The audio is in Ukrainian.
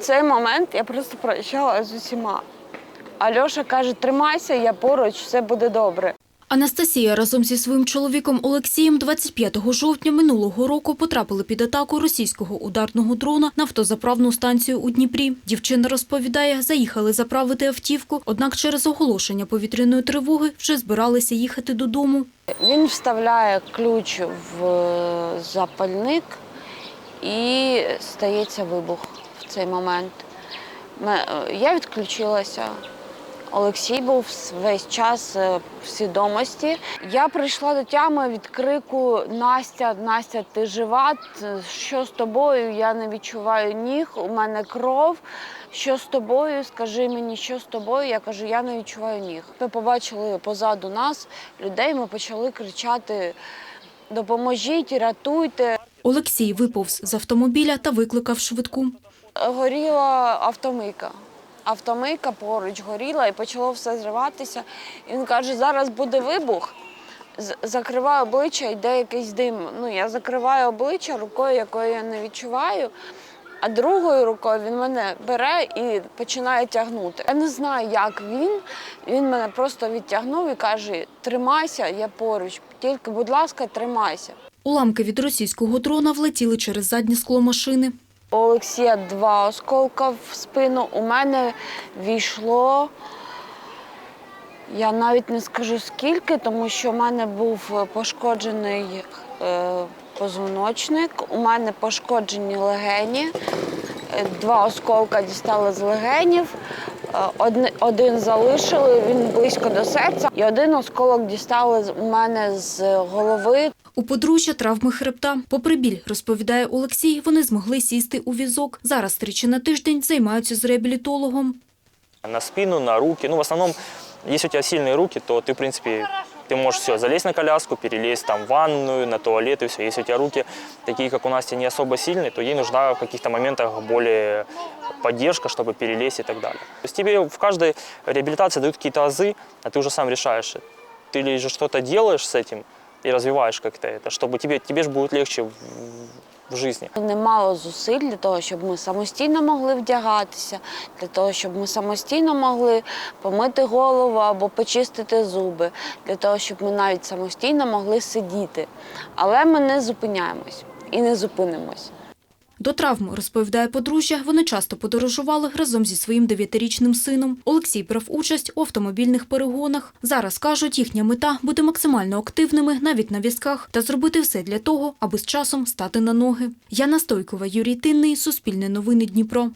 цей момент я просто прощала з усіма. Альоша каже: тримайся, я поруч, все буде добре. Анастасія разом зі своїм чоловіком Олексієм 25 жовтня минулого року потрапили під атаку російського ударного дрона на автозаправну станцію у Дніпрі. Дівчина розповідає, заїхали заправити автівку, однак через оголошення повітряної тривоги вже збиралися їхати додому. Він вставляє ключ в е, запальник і стається вибух в цей момент. Е, Я відключилася. Олексій був весь час е, в свідомості. Я прийшла до тями від крику Настя, Настя, ти жива? Що з тобою? Я не відчуваю ніг, у мене кров. Що з тобою? Скажи мені, що з тобою? Я кажу, я не відчуваю ніг. Ми побачили позаду нас людей, ми почали кричати: допоможіть, рятуйте. Олексій виповз з автомобіля та викликав швидку. Горіла автомийка. Автомийка поруч горіла і почало все зриватися. Він каже, зараз буде вибух. Закриваю обличчя, йде якийсь дим. Ну, я закриваю обличчя рукою, якою я не відчуваю. А другою рукою він мене бере і починає тягнути. Я не знаю, як він. Він мене просто відтягнув і каже: Тримайся, я поруч. Тільки, будь ласка, тримайся. Уламки від російського дрона влетіли через заднє скло машини. У Олексія два осколка в спину. У мене війшло. Я навіть не скажу скільки, тому що в мене був пошкоджений е, позвоночник, у мене пошкоджені легені. Е, Два осколка дістали з легенів, е, один залишили, він близько до серця, і один осколок дістали у мене з голови. У подружжя травми хребта. Попри біль, розповідає Олексій, вони змогли сісти у візок. Зараз тричі на тиждень займаються з реабілітологом. На спину, на руки. Ну, в основном, если у тебя сильные руки, то ты, в принципе, ты можешь все, залезть на коляску, перелезть там в ванную, на туалет и все. Если у тебя руки такие, как у Насти, не особо сильные, то ей нужна в каких-то моментах более поддержка, чтобы перелезть и так далее. То есть тебе в каждой реабилитации дают какие-то азы, а ты уже сам решаешь, ты ли же что-то делаешь с этим и развиваешь как-то это, чтобы тебе, тебе же будет легче в, в жизни. Немало зусиль для того, щоб ми самостійно могли вдягатися, для того, щоб ми самостійно могли помити голову або почистити зуби, для того, щоб ми навіть самостійно могли сидіти. Але ми не зупиняємось і не зупинимось. До травм, розповідає подружжя, вони часто подорожували разом зі своїм дев'ятирічним сином. Олексій брав участь у автомобільних перегонах. Зараз, кажуть, їхня мета – бути максимально активними навіть на візках та зробити все для того, аби з часом стати на ноги. Яна Стойкова, Юрій Тинний, Суспільне новини Дніпро.